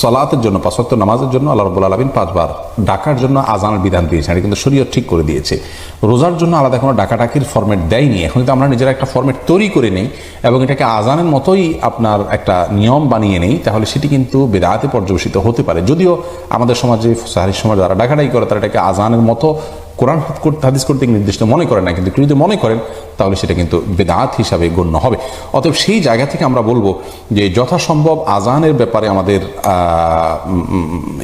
সলাতের জন্য পাঁচত্ব নামাজের জন্য আল্লাহ রবুল্লা আলমিন পাঁচবার ডাকার জন্য আজানের বিধান দিয়েছে এটা কিন্তু শরীয়ত ঠিক করে দিয়েছে। রোজার জন্য আলাদা কোনো ডাকাডাকির ফর্মেট দেয়নি। এখন কিন্তু আমরা নিজেরা একটা ফর্মেট তৈরি করে নেই এবং এটাকে আজানের মতোই আপনার একটা নিয়ম বানিয়ে নেই, তাহলে সেটি কিন্তু বেদাতে পর্যবেসিত হতে পারে। যদিও আমাদের সমাজে, সাহারির সমাজ যারা ডাকাডাকি করে, তারা এটাকে আজানের মতো কোরআন হাদিস করতে নির্দিষ্ট মনে করেন না, কিন্তু যদি মনে করেন, তাহলে সেটা কিন্তু বেদাত হিসাবে গণ্য হবে। অতএব সেই জায়গা থেকে আমরা বলব যে যথাসম্ভব আজানের ব্যাপারে আমাদের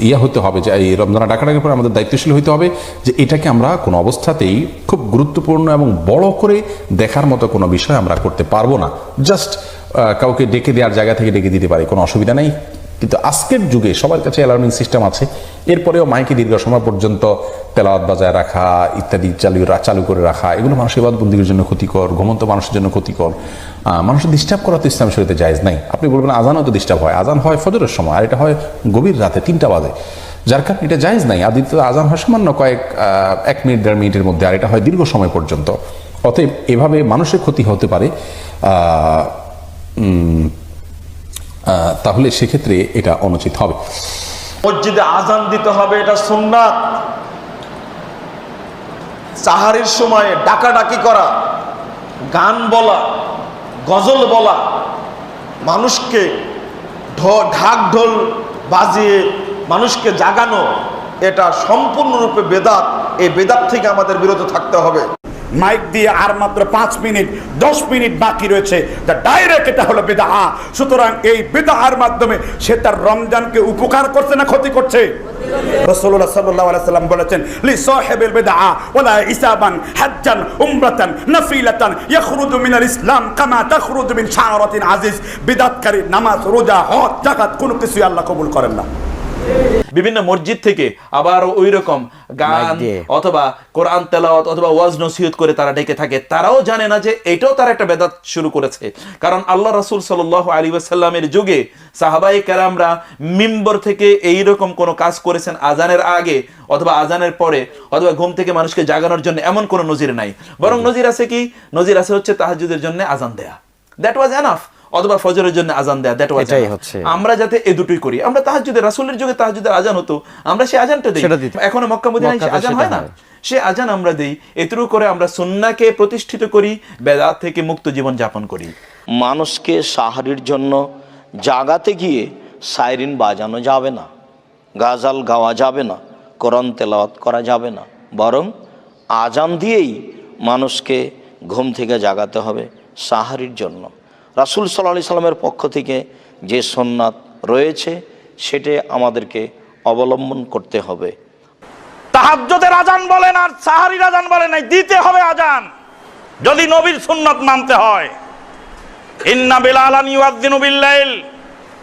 ইয়ে হতে হবে, যে এই রমজানা ডাকাডাকির পরে আমাদের দায়িত্বশীল হতে হবে, যে এটাকে আমরা কোনো অবস্থাতেই খুব গুরুত্বপূর্ণ এবং বড় করে দেখার মতো কোনো বিষয় আমরা করতে পারব না। জাস্ট কাউকে ডেকে দেওয়ার জায়গা থেকে ডেকে দিতে পারি, কোনো অসুবিধা নেই। কিন্তু আজকের যুগে সবার কাছে অ্যালার্মিং সিস্টেম আছে। এরপরেও মাইকে দীর্ঘ সময় পর্যন্ত তেলাওয়াত বাজায় রাখা, ইত্যাদি চালু চালু করে রাখা, এগুলো মানুষের বন্দীর জন্য ক্ষতিকর, ঘুমন্ত মানুষের জন্য ক্ষতিকর। মানুষের ডিস্টার্ব করা তো ইসলাম শরীরে জায়েজ নাই। আপনি বলবেন আজানও তো ডিস্টার্ব হয়। আজান হয় ফজরের সময়, আর এটা হয় গভীর রাতে, তিনটা বাজে। যার কারণে এটা জায়েজ নাই। আদিত্য আজান হয় সামান্য কয়েক এক মিনিট, দেড় মিনিটের মধ্যে, আর এটা হয় দীর্ঘ সময় পর্যন্ত। অতএব এভাবে মানুষের ক্ষতি হতে পারে। তাহলে সেক্ষেত্রে এটা অনুচিত হবে। মসজিদে আজান দিতে হবে, এটা সুন্নাত। সাহারির সময়ে ডাকাডাকি করা, গান বলা, গজল বলা, মানুষকে ঢাক ঢোল বাজিয়ে মানুষকে জাগানো, এটা সম্পূর্ণরূপে বেদাত। এই বেদাত থেকে আমাদের বিরত থাকতে হবে। মাইক দিয়ে আর মাত্র পাঁচ মিনিট, দশ মিনিট বাকি রয়েছে। যা ডাইরেক্ট এটা হলো বেদা সুতরাং এই বেদাহার মাধ্যমে সে তার রমজানকে উপকার করছে না ক্ষতি করছে? রসুল্লাহ বলেছেন, লি বেদা ওলা ইসলাম আজিজ। নামাজ, রোজা কোনো কিছুই আল্লাহ কবুল করেন না। বিভিন্ন মসজিদ থেকে আবার ওই রকম গান অথবা কোরআন তেলাওয়াত অথবা ওয়াজ নসিহত করে তারা ডেকে থাকে। তারাও জানে না যে এটাও তারা একটা বেদাত শুরু করেছে। কারণ আল্লাহ রাসূল সাল্লাল্লাহু আলাইহি ওয়াসাল্লামের যুগে সাহাবাই কেরামরা মিম্বর থেকে এই রকম কোনো কাজ করেছেন আজানের আগে অথবা আজানের পরে অথবা ঘুম থেকে মানুষকে জাগানোর জন্য এমন কোনো নজির নাই। বরং নজির আছে কি? নজির আছে হচ্ছে তাহাজ্জুদের জন্য আজান দেয়া। দ্যাট ওয়াজ এনাফ অথবা ফজরের জন্য আজান দেয়া দ্যাট ওয়াজ এটাই হচ্ছে। আমরা যাতে এই দুটোই করি। আমরা তাহাজ্জুদের রাসূলের যুগে তাহাজ্জুদের আজান হতো। আমরা সেই আজানটা দেই। এখনও মক্কা মদিনায় আজান হয় না। সে আজান আমরা দেই এতটুকু করে আমরা সুন্নাহকে প্রতিষ্ঠিত করি বেদাত থেকে মুক্ত জীবন যাপন করি। মানুষকে সাহারির জন্য জাগাতে গিয়ে সাইরিন বাজানো যাবে না। গাজাল গাওয়া যাবে না। কোরআন তেলাওয়াত করা যাবে না। বরং আজান দিয়েই মানুষকে ঘুম থেকে জাগাতে হবে সাহারির জন্য। রাসুল সাল্লাহ সাল্লামের পক্ষ থেকে যে সন্ন্যাত রয়েছে সেটা আমাদেরকে অবলম্বন করতে হবে। তাহাজ্জুদের আজান বলেন আর সাহারির আজান বলেন নাই দিতে হবে আজান যদি নবীর সুন্নত মানতে হয়। ইন্না বেলালান ইউয়াদ্দিনু বিল্লাইল।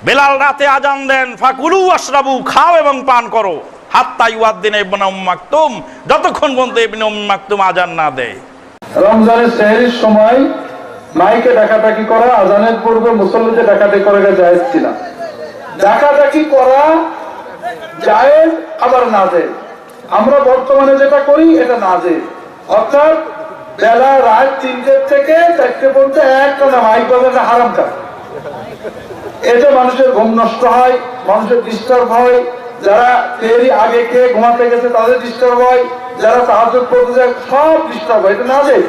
বেলাল রাতে আজান দেন ফাকুলু আশরাবু খাও এবং পান করো। হাত্তা ইউয়াদ্দিন ইবনে উম মাকতুম যতক্ষণ পর্যন্ত ইবনে উম মাকতুম আজান না দেয়। রমজানের সেহরির সময় মাইকে ডাকাডাকি করা, আজানের পূর্বে মুসল্লিদের ডাকাডাকি করা জায়েজ কিনা? ডাকাডাকি করা জায়েজ, আবার না যায় আমরা বর্তমানে যেটা করি, এটা না যায় অর্থাৎ বেলা রাত তিনটে থেকে চারটে পর্যন্ত একটা না মাইক বাজানো হারাম কাজ। এতে মানুষের ঘুম নষ্ট হয়, মানুষের ডিস্টার্ব হয়। যারা তেরি আগে খেয়ে ঘুমাতে গেছে তাদের ডিস্টার্ব হয়, যারা সাহায্য করতে যায় সব ডিস্টার্ব হয়, এটা না যায়